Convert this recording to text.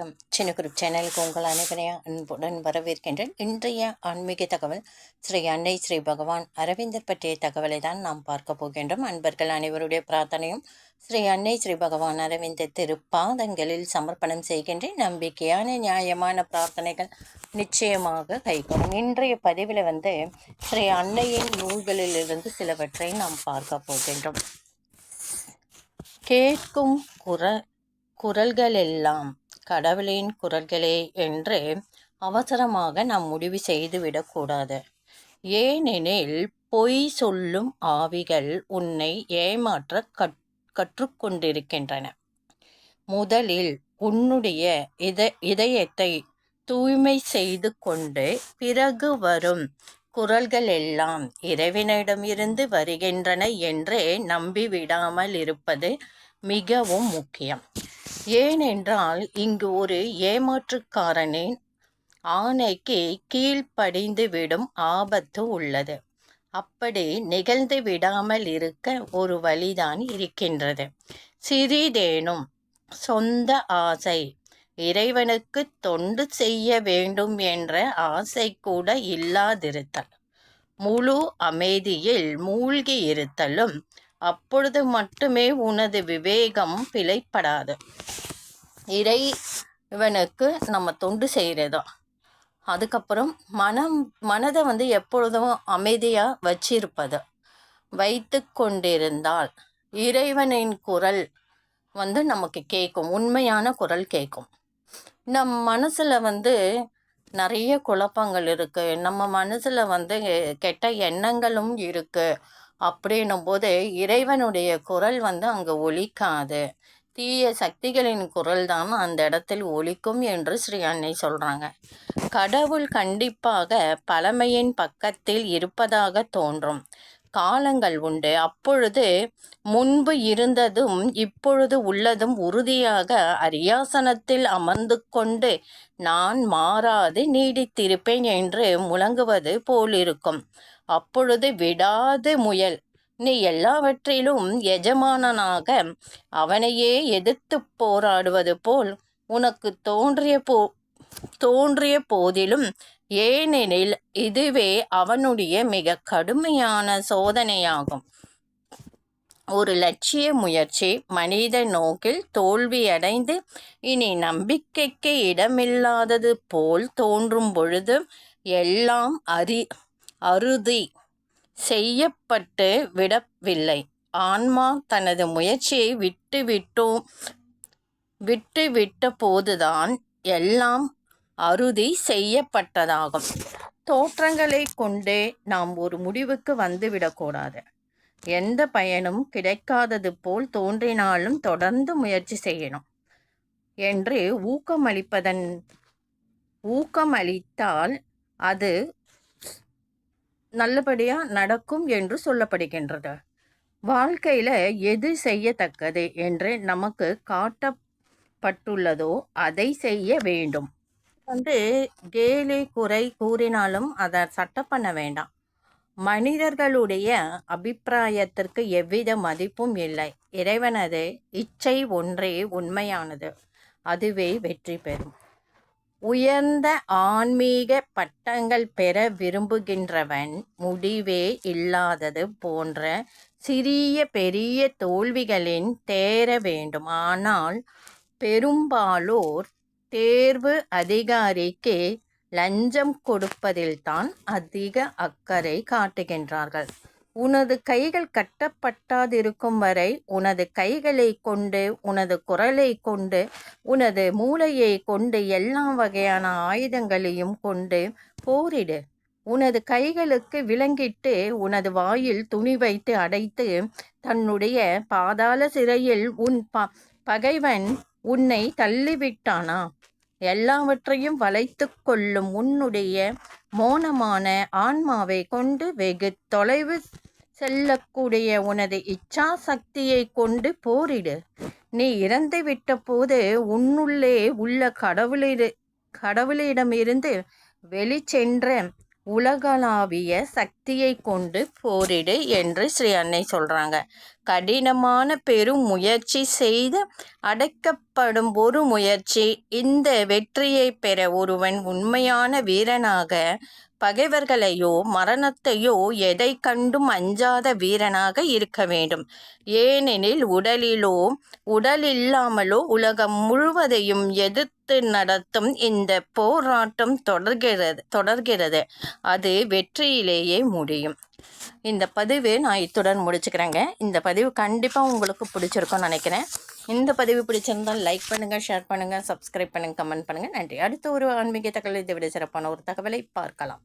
வணக்கம். சின்ன குரூப் சேனலுக்கு உங்கள் அனைவரையும் அன்புடன் வரவேற்கின்றேன். இன்றைய ஆன்மீக தகவல் ஸ்ரீ அன்னை ஸ்ரீ பகவான் அரவிந்தர் பற்றிய தகவலை தான் நாம் பார்க்க போகின்றோம். அன்பர்கள் அனைவருடைய பிரார்த்தனையும் ஸ்ரீ அன்னை ஸ்ரீ பகவான் அரவிந்தர் திருப்பாதங்களில் சமர்ப்பணம் செய்கின்றேன். நம்பிக்கையான நியாயமான பிரார்த்தனைகள் நிச்சயமாக கைகூடும். இன்றைய பதிவில் வந்து ஸ்ரீ அன்னையின் நூல்களிலிருந்து சிலவற்றை நாம் பார்க்க போகின்றோம். கேட்கும் குரல் குரல்களெல்லாம் கடவுளின் குரல்களே என்று அவசரமாக நாம் முடிவு செய்துவிடக்கூடாது. ஏனெனில் பொய் சொல்லும் ஆவிகள் உன்னை ஏமாற்ற கற் கற்றுக்கொண்டிருக்கின்றன. முதலில் உன்னுடைய இத இதயத்தை தூய்மை செய்து கொண்டு பிறகு வரும் குரல்கள் எல்லாம் இறைவனிடமிருந்து வருகின்றன என்றே நம்பிவிடாமல் இருப்பது மிகவும் முக்கியம். ஏனென்றால் இங்கு ஒரு ஏமாற்றுக்காரனின் ஆணைக்கு கீழ்ப்படிந்து விடும் ஆபத்து உள்ளது. அப்படி நிகழ்ந்து விடாமல் இருக்க ஒரு வழிதான் இருக்கின்றது. சிறிதேனும் சொந்த ஆசை இறைவனுக்கு தொண்டு செய்ய வேண்டும் என்ற ஆசை கூட இல்லாதிருத்தல். முழு அமைதியில் மூழ்கி இருத்தலும் அப்பொழுது மட்டுமே உனது விவேகம் பிழைப்படாது. இறைவனுக்கு நம்ம தொண்டு செய்கிறதோ அதுக்கப்புறம் மனம் மனதை வந்து எப்பொழுதும் அமைதியாக வச்சிருப்பது. வைத்து கொண்டிருந்தால் இறைவனின் குரல் வந்து நமக்கு கேட்கும் உண்மையான குரல் கேட்கும். நம் மனசில் வந்து நிறைய குழப்பங்கள் இருக்குது நம்ம மனசில் வந்து கெட்ட எண்ணங்களும் இருக்குது அப்படின்னும் போது இறைவனுடைய குரல் வந்து அங்கே ஒலிக்காது. தீய சக்திகளின் குரல் தான் அந்த இடத்தில் ஒலிக்கும் என்று ஸ்ரீ அன்னை சொல்கிறாங்க கடவுள் கண்டிப்பாக பழமையின் பக்கத்தில் இருப்பதாக தோன்றும். காலங்கள் உண்டு. அப்பொழுது முன்பு இருந்ததும் இப்பொழுது உள்ளதும் உறுதியாக அரியாசனத்தில் அமர்ந்து கொண்டு நான் மாறாது நீடித்திருப்பேன் என்று முழங்குவது போலிருக்கும். அப்பொழுது விடாது முயல். நீ எல்லாவற்றிலும் எஜமானனாக அவனையே எதிர்த்து போராடுவது போல் உனக்கு தோன்றிய போ தோன்றிய போதிலும் ஏனெனில் இதுவே அவனுடைய மிக கடுமையான சோதனையாகும். ஒரு லட்சிய முயற்சி மனித நோக்கில் தோல்வியடைந்து இனி நம்பிக்கைக்கு இடமில்லாதது போல் தோன்றும் பொழுது எல்லாம் அறி அறுதி செய்யப்பட்டு விடவில்லை. ஆன்மா தனது முயற்சியை விட்டு விட்டோம் போதுதான் எல்லாம் அறுதி செய்யப்பட்டதாகும். தோற்றங்களை கொண்டே நாம் ஒரு முடிவுக்கு வந்துவிடக்கூடாது எந்த பயனும் கிடைக்காதது போல் தோன்றினாலும் தொடர்ந்து முயற்சி செய்யணும் என்று ஊக்கமளிப்பதன் ஊக்கமளித்தால் அது நல்லபடியாக நடக்கும் என்று சொல்லப்படுகின்றது. வாழ்க்கையில் எது செய்யத்தக்கது என்று நமக்கு காட்டப்பட்டுள்ளதோ அதை செய்ய வேண்டும். வந்து கேலி குறை கூறினாலும் அதை சட்டம் பண்ண வேண்டாம். மனிதர்களுடைய அபிப்பிராயத்திற்கு எவ்வித மதிப்பும் இல்லை. இறைவனது இச்சை ஒன்றே உண்மையானது. அதுவே வெற்றி பெறும். உயர்ந்த ஆன்மீக பட்டங்கள் பெற விரும்புகின்றவன் முடிவே இல்லாதது போன்ற சிறிய பெரிய தோல்விகளின் தேர வேண்டும். ஆனால் பெரும்பாலோர் தேர்வு அதிகாரிக்கு லஞ்சம் கொடுப்பதில்தான் அதிக அக்கறை காட்டுகின்றார்கள். உனது கைகள் கட்டப்பட்டாதிருக்கும் வரை உனது கைகளை கொண்டு உனது குரலை கொண்டு உனது மூளையை கொண்டு எல்லா வகையான ஆயுதங்களையும் கொண்டு போரிடு. உனது கைகளுக்கு விலங்கிட்டு உனது வாயில் துணி வைத்து அடைத்து தன்னுடைய பாதாள சிறையில் உன் ப பகைவன் உன்னை தள்ளிவிட்டானா? எல்லாவற்றையும் வளைத்து கொள்ளும் உன்னுடைய மோனமான ஆன்மாவை கொண்டு வெகு தொலைவு செல்லக்கூடிய உனது இச்சா சக்தியை கொண்டு போரிடு. நீ இறந்துவிட்ட போது உன்னுள்ளே உள்ள கடவுளிட கடவுளிடமிருந்து வெளிச்சென்ற உலகளாவிய சக்தியை கொண்டு போரிடு என்று ஸ்ரீ அன்னை சொல்கிறாங்க கடினமான பெரும் முயற்சி செய்து அடைக்கப்படும் ஒரு முயற்சி. இந்த வெற்றியை பெற ஒருவன் உண்மையான வீரனாக பகைவர்களையோ மரணத்தையோ எதை கண்டும் அஞ்சாத வீரனாக இருக்க வேண்டும். ஏனெனில் உடலிலோ உடல் இல்லாமலோ உலகம் முழுவதையும் எதிர்த்து நடத்தும் இந்த போராட்டம் தொடர்கிறது தொடர்கிறது. அது வெற்றியிலேயே முடியும். இந்த பதிவு நான் இத்துடன் முடிச்சுக்கிறேங்க. இந்த பதிவு கண்டிப்பாக உங்களுக்கு பிடிச்சிருக்கும்னு நினைக்கிறேன். இந்த பதிவு பிடிச்சிருந்தால் லைக் பண்ணுங்கள் ஷேர் பண்ணுங்கள் சப்ஸ்கிரைப் பண்ணுங்கள் கமெண்ட் பண்ணுங்கள் நன்றி. அடுத்த ஒரு ஆன்மீக தகவல் இதை விட சிறப்பான ஒரு தகவலை பார்க்கலாம்.